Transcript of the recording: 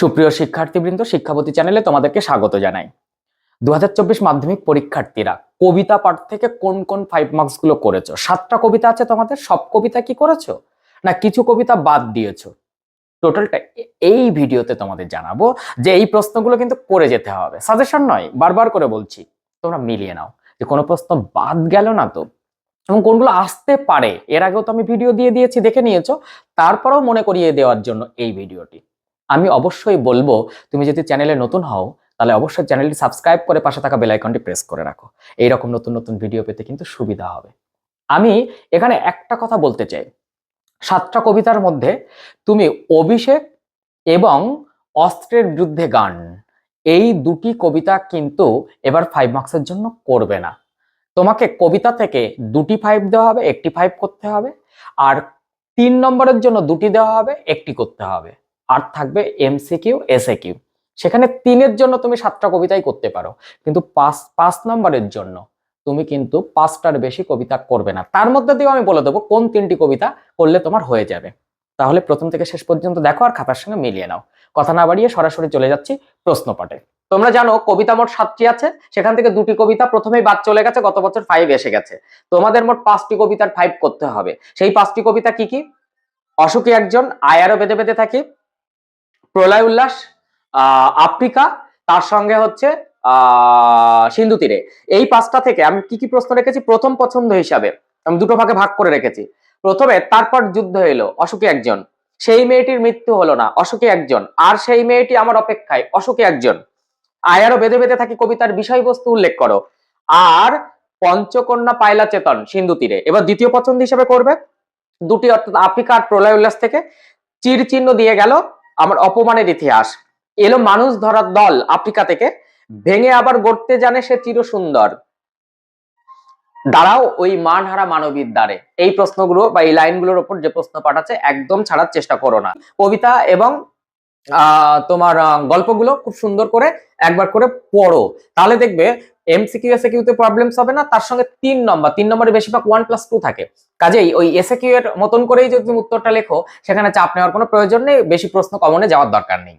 সুপ্রিয় শিক্ষার্থীবৃন্দ শিক্ষাপতি চ্যানেলে তোমাদেরকে স্বাগত জানাই। দু হাজার চব্বিশ মাধ্যমিক পরীক্ষার্থীরা কবিতা পাঠ থেকে কোন কোন ফাইভ মার্কসগুলো করেছ? সাতটা কবিতা আছে তোমাদের? সব কবিতা কি করেছ? না কিছু কবিতা বাদ দিয়েছ? টোটালটা এই ভিডিওতে তোমাদের জানাব যে এই প্রশ্নগুলো কিন্তু করে যেতে হবে। সাজেশন নয়, বারবার করে বলছি, তোমরা মিলিয়ে নাও। যে কোনো প্রশ্ন বাদ গেল না তো। এবং কোনগুলো আসতে পারে, এর আগেও তো আমি ভিডিও দিয়ে দিয়েছি, দেখে নিয়েছো। তারপরেও মনে করিয়ে দেওয়ার জন্য এই ভিডিওটি। আমি অবশ্যই বলব, তুমি যদি চ্যানেলে নতুন হও, তাহলে অবশ্যই চ্যানেলটি সাবস্ক্রাইব করে পাশে থাকা বেল আইকনটি প্রেস করে রাখো। এইরকম নতুন নতুন ভিডিও পেতে কিন্তু সুবিধা হবে। আমি এখানে একটা কথা বলতে চাই। সাতটা কবিতার মধ্যে তুমি অভিষেক এবং অস্ত্রের বিরুদ্ধে গান, এই দুটি কবিতা কিন্তু এবার ফাইভ মার্কসের জন্য করবে না। তোমাকে কবিতা থেকে দুটি ফাইভ দেওয়া হবে, একটি ফাইভ করতে হবে, আর তিন নম্বরের জন্য দুটি দেওয়া হবে, একটি করতে হবে। আর থাকবে এমসিকিউ এসএ কিউ সেখানে তিনের জন্য তুমি সাতটা কবিতাই করতে পারো, কিন্তু পাঁচ পাঁচ নম্বরের জন্য তুমি কিন্তু পাঁচটার বেশি কবিতা করবে না। তার মধ্যে দিয়েও আমি বলে দেবো কোন তিনটি কবিতা করলে তোমার হয়ে যাবে। তাহলে প্রথম থেকে শেষ পর্যন্ত দেখো আর খাতার সঙ্গে মিলিয়ে নাও। কথা না বাড়িয়ে সরাসরি চলে যাচ্ছি প্রশ্নপাঠে তোমরা জানো কবিতা মোট সাতটি আছে, সেখান থেকে দুটি কবিতা প্রথমেই বাদ চলে গেছে, গত বছর ফাইভ এসে গেছে। তোমাদের মোট পাঁচটি কবিতার ফাইভ করতে হবে। সেই পাঁচটি কবিতা কি কি? অশোকী একজন, আয়ারও বেঁধে বেঁধে থাকি প্রলয় উল্লাস আফ্রিকা তার সঙ্গে হচ্ছে সিন্ধু তীরে। এই পাঁচটা থেকে আমি কি কি প্রশ্ন রেখেছি? প্রথম পছন্দ হিসাবে আমি দুটো ভাগে ভাগ করে রেখেছি। প্রথমে, তারপর যুদ্ধ এলো, অশোকী একজন। সেই মেয়েটির মৃত্যু হলো না, অশোকী একজন। আর সেই মেয়েটি আমার অপেক্ষায়, অশোকী একজন। আয়ারও বেঁধে বেঁধে থাকি কবিতার বিষয়বস্তু উল্লেখ করো। আর পঞ্চকন্যা পায়লা চেতন, সিন্ধু তীরে। এবার দ্বিতীয় পছন্দ হিসেবে করবে। দুটি অর্থাৎ আফ্রিকার প্রলয় উল্লাস থেকে। চির চিহ্ন দিয়ে গেল আমার অপমানের ইতিহাস। এলো মানুষ ধরার দল আফ্রিকা থেকে, ভেঙে আবার গড়তে জানে সে চির সুন্দর দাঁড়াও ওই মানহারা মানবীর দ্বারে। এই প্রশ্নগুলো বা এই লাইনগুলোর উপর যে প্রশ্ন পাঠাচ্ছে একদম ছাড়ার চেষ্টা করো না। কবিতা এবং তোমার গল্পগুলো খুব সুন্দর করে একবার করে পড়ো। তাহলে দেখবে এমসিকিউ এসএকিউ তে প্রবলেমস হবে না, তার সঙ্গে তিন নম্বর তিন নম্বরে বেশিরভাগ ওয়ান প্লাস টু থাকে। কাজেই ওই এসএকিউ এর মতন করেই যদি তুমি উত্তরটা লেখো, সেখানে চাপ নেওয়ার কোনো প্রয়োজন নেই, বেশি প্রশ্ন কমনে যাওয়ার দরকার নেই।